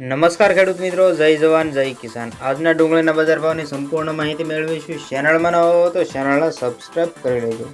નમસ્કાર ખેડૂત મિત્રો, જય જવાન, જય કિસાન. આજના ડુંગળીના બજાર ભાવની સંપૂર્ણ માહિતી મેળવીશું. ચેનલમાં ન હો તો ચેનલને સબસ્ક્રાઈબ કરી લેજો.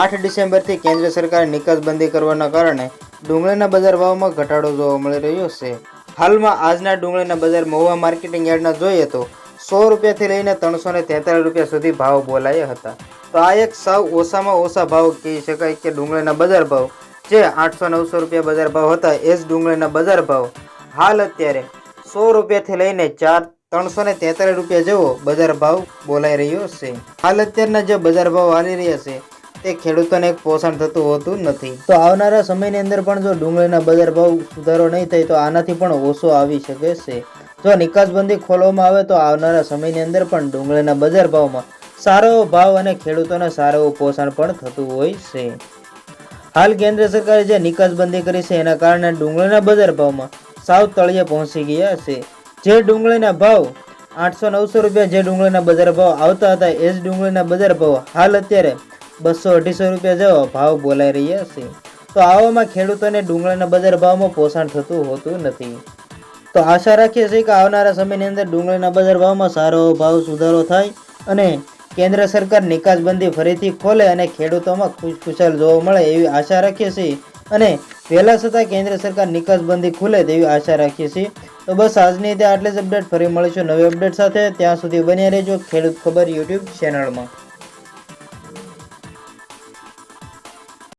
આઠ ડિસેમ્બરથી કેન્દ્ર સરકારે નિકાસબંધી કરવાના કારણે ડુંગળીના બજાર ભાવમાં ઘટાડો જોવા મળી રહ્યો છે. હાલમાં આજના ડુંગળીના બજાર મહુવા માર્કેટિંગ યાર્ડના જોઈએ તો સો રૂપિયાથી લઈને ત્રણસો ને તેતાલીસ રૂપિયા સુધી ભાવ બોલાયા હતા. તો આ એક સાવ ઓછામાં ઓછા ભાવ કહી શકાય કે ડુંગળીના બજાર ભાવ જે આઠસો નવસો રૂપિયા બજાર ભાવ હતા, એ જ ડુંગળીના બજાર ભાવ હાલ અત્યારે સો રૂપિયાથી લઈને ચાર ત્રણસો ને તેતાલીસ રૂપિયા જેવો બજાર ભાવ બોલાઈ રહ્યો છે. હાલ અત્યારના જે બજાર ભાવ હાલી રહ્યા છે, તે ખેડૂતોને એક પોષણ થતું હોતું નથી. તો આવનારા સમયની અંદર પણ જો ડુંગળીના બજાર ભાવ સુધારો નહીં થાય, તો આનાથી પણ ઓછો આવી શકે છે. જો નિકાસબંધી ખોલવામાં આવે, તો આવનારા સમયની અંદર પણ ડુંગળીના બજાર ભાવમાં સારો એવો ભાવ અને ખેડૂતોને સારો એવું પોષણ પણ થતું હોય છે. હાલ કેન્દ્ર સરકારે જે નિકાસબંધી કરી છે, એના કારણે ડુંગળીના બજાર ભાવમાં સાવ તળિયે પહોંચી ગયા છે. જે ડુંગળીના ભાવ આઠસો નવસો રૂપિયા જે ડુંગળીના બજાર ભાવ આવતા હતા એ જ ડુંગળીના બજાર ભાવ હાલ અત્યારે બસો અઢીસો રૂપિયા જેવા ભાવ બોલાઈ રહ્યા છે. તો આવામાં ખેડૂતોને ડુંગળીના બજાર ભાવમાં પોષણ થતું હોતું નથી. તો આશા રાખીએ છીએ કે આવનારા સમયની અંદર ડુંગળીના બજાર ભાવમાં સારો ભાવ સુધારો થાય અને કેન્દ્ર સરકાર નિકાસબંધી ફરીથી ખોલે અને ખેડૂતોમાં ખુશખુશાલ જોવા મળે એવી આશા રાખીએ છીએ. અને વહેલા છતાં કેન્દ્ર સરકાર નિકાસબંધી ખુલે તેવી આશા રાખીએ છીએ. તો બસ આજની રીતે આટલી જ અપડેટ. ફરી મળીશું નવી અપડેટ સાથે. ત્યાં સુધી બન્યા રહેજો ખેડૂત ખબર યુટ્યુબ ચેનલમાં.